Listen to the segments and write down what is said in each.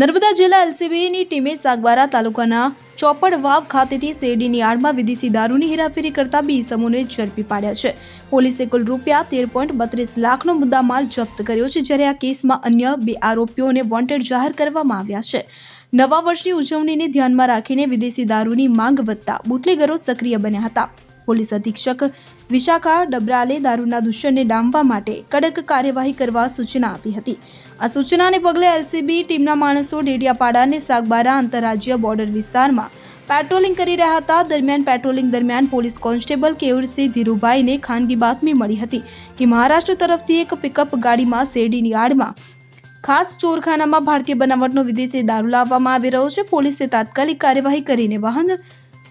નર્મદા જિલ્લા એલસીબીની ટીમે સાગબારા તાલુકાના ચોપડ વાવ ખાતેથી શેરડીની આડમાં વિદેશી દારૂની હેરાફેરી કરતા બે ઇસમોને ઝડપી પાડ્યા છે. પોલીસે કુલ રૂપિયા તેર પોઈન્ટ બત્રીસ લાખનો મુદ્દામાલ જપ્ત કર્યો છે, જ્યારે આ કેસમાં અન્ય બે આરોપીઓને વોન્ટેડ જાહેર કરવામાં આવ્યા છે. નવા વર્ષની ઉજવણીને ધ્યાનમાં રાખીને વિદેશી દારૂની માંગ વધતા બુટલેગરો સક્રિય બન્યા હતા. પોલીસ અધિક્ષક વિશાખા ડબરાલે દારૂના દૂષણને ડામવા માટે કડક કાર્યવાહી કરવા સૂચના આપી હતી. આ સૂચનાને પગલે એલસીબી ટીમના માણસો ડેડિયાપાડા અને સાગબારા આંતરરાજ્ય બોર્ડર વિસ્તારમાં પેટ્રોલિંગ કરી રહ્યા હતા. દરમિયાન પેટ્રોલિંગ દરમિયાન પોલીસ કોન્સ્ટેબલ કેવડસિંહ ધીરુભાઈને ખાનગી બાતમી મળી હતી કે મહારાષ્ટ્ર તરફથી એક પિકઅપ ગાડીમાં શેરડીની આડમાં ખાસ ચોરખાનામાં ભારતીય બનાવટનો વિદેશી દારૂ લાવવામાં આવી રહ્યો છે. પોલીસે તાત્કાલિક કાર્યવાહી કરીને વાહન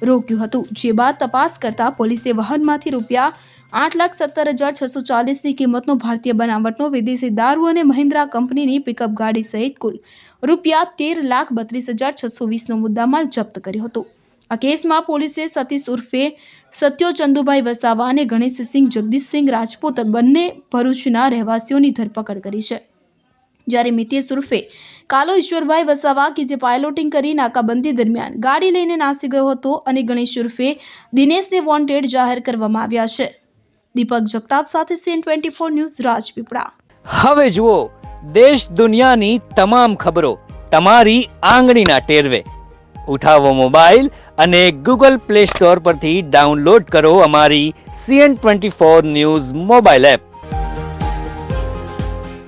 રોક્યું હતું. જે બાદ તપાસ કરતા પોલીસે વાહનમાંથી રૂપિયા આઠ લાખ સત્તર હજાર છસો ચાલીસની કિંમતનો ભારતીય બનાવટનો વિદેશી દારૂ અને મહિન્દ્રા કંપનીની પિકઅપ ગાડી સહિત કુલ રૂપિયા તેર લાખ બત્રીસ હજાર છસો વીસનો મુદ્દામાલ જપ્ત કર્યો હતો. આ કેસમાં પોલીસે સતીશ ઉર્ફે સત્યો ચંદુભાઈ વસાવા અને ગણેશસિંહ જગદીશસિંહ રાજપૂત બંને ભરૂચના રહેવાસીઓની ધરપકડ કરી છે. જ્યારે મિતેશ ઉર્ફે કાલો ઈશ્વરભાઈ વસાવા કે જે પાયલોટિંગ કરી નાકાબંધી દરમિયાન ગાડી લઈને નાસી ગયો હતો અને ગણેશ ઉર્ફે દિનેશને વોન્ટેડ જાહેર કરવામાં આવ્યા છે. દીપક જગતાપ સાથે CN twenty four news Rajpipla. હવે જુઓ, દેશ દુનિયાની તમામ ખબરો તમારી આંગળીના ટેરવે. ઉઠાવો મોબાઈલ અને ગૂગલ પ્લે સ્ટોર પરથી ડાઉનલોડ કરો અમારી CN twenty four news mobile app.